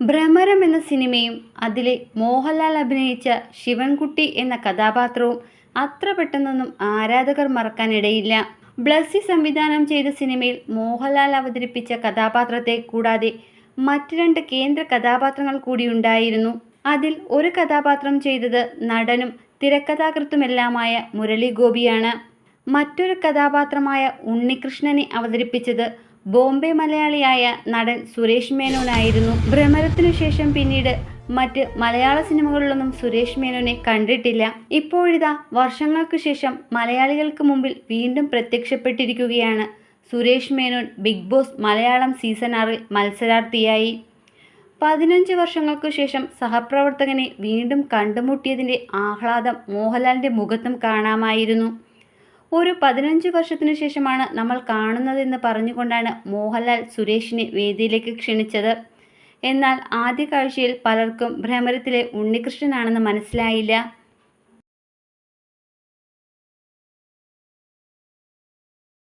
ഭ്രമരം എന്ന സിനിമയും അതിലെ മോഹൻലാൽ അഭിനയിച്ച ശിവൻകുട്ടി എന്ന കഥാപാത്രവും അത്ര പെട്ടെന്നൊന്നും ആരാധകർ മറക്കാനിടയില്ല. ബ്ലസ്സി സംവിധാനം ചെയ്ത സിനിമയിൽ മോഹൻലാൽ അവതരിപ്പിച്ച കഥാപാത്രത്തെ കൂടാതെ മറ്റു രണ്ട് കേന്ദ്ര കഥാപാത്രങ്ങൾ കൂടി ഉണ്ടായിരുന്നു. അതിൽ ഒരു കഥാപാത്രം ചെയ്തത് നടനും തിരക്കഥാകൃത്തുമെല്ലാമായ മുരളി ഗോപിയാണ്. മറ്റൊരു കഥാപാത്രമായ ഉണ്ണികൃഷ്ണനെ അവതരിപ്പിച്ചത് ബോംബെ മലയാളിയായ നടൻ സുരേഷ് മേനോനായിരുന്നു. ഭ്രമരത്തിനു ശേഷം പിന്നീട് മറ്റ് മലയാള സിനിമകളിലൊന്നും സുരേഷ് മേനോനെ കണ്ടിട്ടില്ല. ഇപ്പോഴിതാ വർഷങ്ങൾക്ക് ശേഷം മലയാളികൾക്ക് മുമ്പിൽ വീണ്ടും പ്രത്യക്ഷപ്പെട്ടിരിക്കുകയാണ് Suresh Menon Big Boss Malayalam season ആറിൽ മത്സരാർത്ഥിയായി. പതിനഞ്ച് വർഷങ്ങൾക്കു ശേഷം സഹപ്രവർത്തകനെ വീണ്ടും കണ്ടുമുട്ടിയതിന്റെ ആഹ്ലാദം മോഹൻലാലിന്റെ മുഖത്തും കാണാമായിരുന്നു. ഒരു പതിനഞ്ച് വർഷത്തിനു ശേഷമാണ് നമ്മൾ കാണുന്നതെന്ന് പറഞ്ഞുകൊണ്ടാണ് മോഹൻലാൽ സുരേഷിനെ വേദിയിലേക്ക് ക്ഷണിച്ചത്. എന്നാൽ ആദ്യ കാഴ്ചയിൽ പലർക്കും ഭ്രമരത്തിലെ ഉണ്ണികൃഷ്ണനാണെന്ന് മനസ്സിലായില്ല.